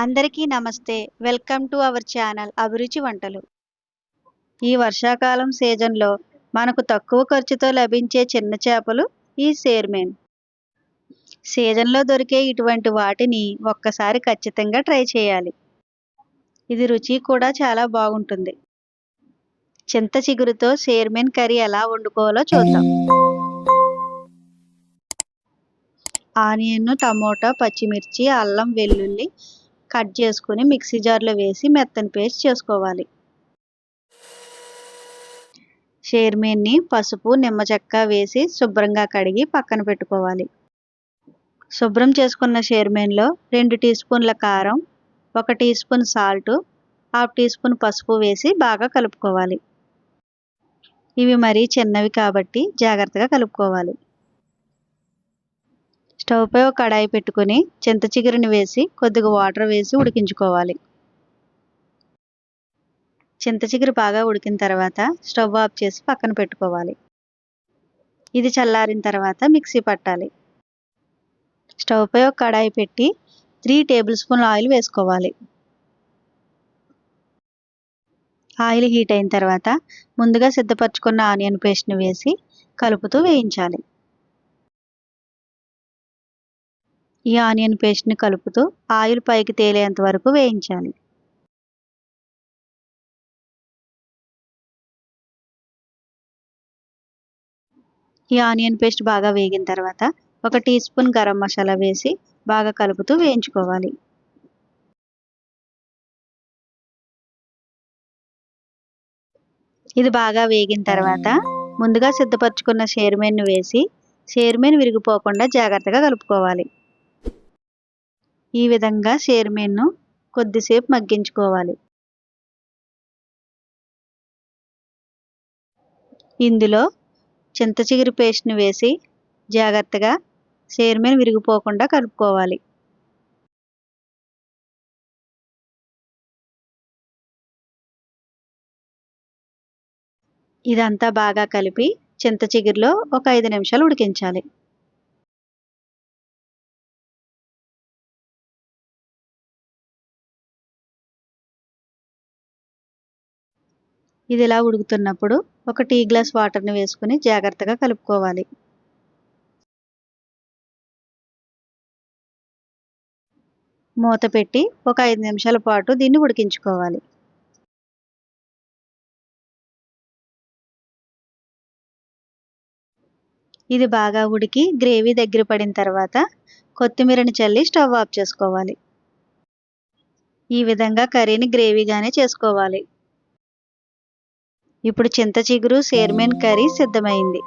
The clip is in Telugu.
అందరికీ నమస్తే. వెల్కమ్ టు అవర్ ఛానల్ అభిరుచి వంటలు. ఈ వర్షాకాలం సీజన్లో మనకు తక్కువ ఖర్చుతో లభించే చిన్న చేపలు ఈ సేర్మేన్. సీజన్లో దొరికే ఇటువంటి వాటిని ఒక్కసారి ఖచ్చితంగా ట్రై చేయాలి. ఇది రుచి కూడా చాలా బాగుంటుంది. చింత చిగురుతో సేర్మేన్ కర్రీ ఎలా వండుకోవాలో చూద్దాం. ఆనియన్ టమోటా పచ్చిమిర్చి అల్లం వెల్లుల్లి కట్ చేసుకుని మిక్సీ జార్లో వేసి మెత్తని పేస్ట్ చేసుకోవాలి. షేర్మీన్ని పసుపు నిమ్మ చెక్క వేసి శుభ్రంగా కడిగి పక్కన పెట్టుకోవాలి. శుభ్రం చేసుకున్న షేర్మీన్లో రెండు టీ స్పూన్ల కారం ఒక teaspoon salt half teaspoon పసుపు వేసి బాగా కలుపుకోవాలి. ఇవి మరీ చిన్నవి కాబట్టి జాగ్రత్తగా కలుపుకోవాలి. స్టవ్పై ఒక కడాయి పెట్టుకుని చింత చిగురుని వేసి కొద్దిగా వాటర్ వేసి ఉడికించుకోవాలి. చింత చిగురు బాగా ఉడికిన తర్వాత స్టవ్ ఆఫ్ చేసి పక్కన పెట్టుకోవాలి. ఇది చల్లారిన తర్వాత మిక్సీ పట్టాలి. స్టవ్పై ఒక కడాయి పెట్టి త్రీ టేబుల్ స్పూన్ ఆయిల్ వేసుకోవాలి. ఆయిల్ హీట్ అయిన తర్వాత ముందుగా సిద్ధపరచుకున్న ఆనియన్ పేస్ట్ని వేసి కలుపుతూ వేయించాలి. ఈ ఆనియన్ పేస్ట్ని కలుపుతూ ఆయిల్ పైకి తేలేంత వరకు వేయించాలి. ఈ ఆనియన్ పేస్ట్ బాగా వేగిన తర్వాత ఒక టీ స్పూన్ గరం మసాలా వేసి బాగా కలుపుతూ వేయించుకోవాలి. ఇది బాగా వేగిన తర్వాత ముందుగా సిద్ధపరచుకున్న షేర్మేన్ను వేసి షేర్మేన్ విరిగిపోకుండా జాగ్రత్తగా కలుపుకోవాలి. ఈ విధంగా షేర్మేన్ను కొద్దిసేపు మగ్గించుకోవాలి. ఇందులో చింతచిగురు పేస్ట్ని వేసి జాగ్రత్తగా షేర్మేన్ విరిగిపోకుండా కలుపుకోవాలి. ఇదంతా బాగా కలిపి చింత చిగురులో ఒక ఐదు నిమిషాలు ఉడికించాలి. ఇది ఇలా ఉడుకుతున్నప్పుడు? ఒక టీ గ్లాస్ వాటర్ని వేసుకుని జాగ్రత్తగా కలుపుకోవాలి. మూత పెట్టి ఒక ఐదు నిమిషాల పాటు దీన్ని ఉడికించుకోవాలి. ఇది బాగా ఉడికి గ్రేవీ దగ్గర పడిన తర్వాత కొత్తిమీరని చల్లి స్టవ్ ఆఫ్ చేసుకోవాలి. ఈ విధంగా కర్రీని గ్రేవీగానే చేసుకోవాలి. ఇప్పుడు చింత చిగురు సేర్మేన్ కర్రీ సిద్ధమైంది.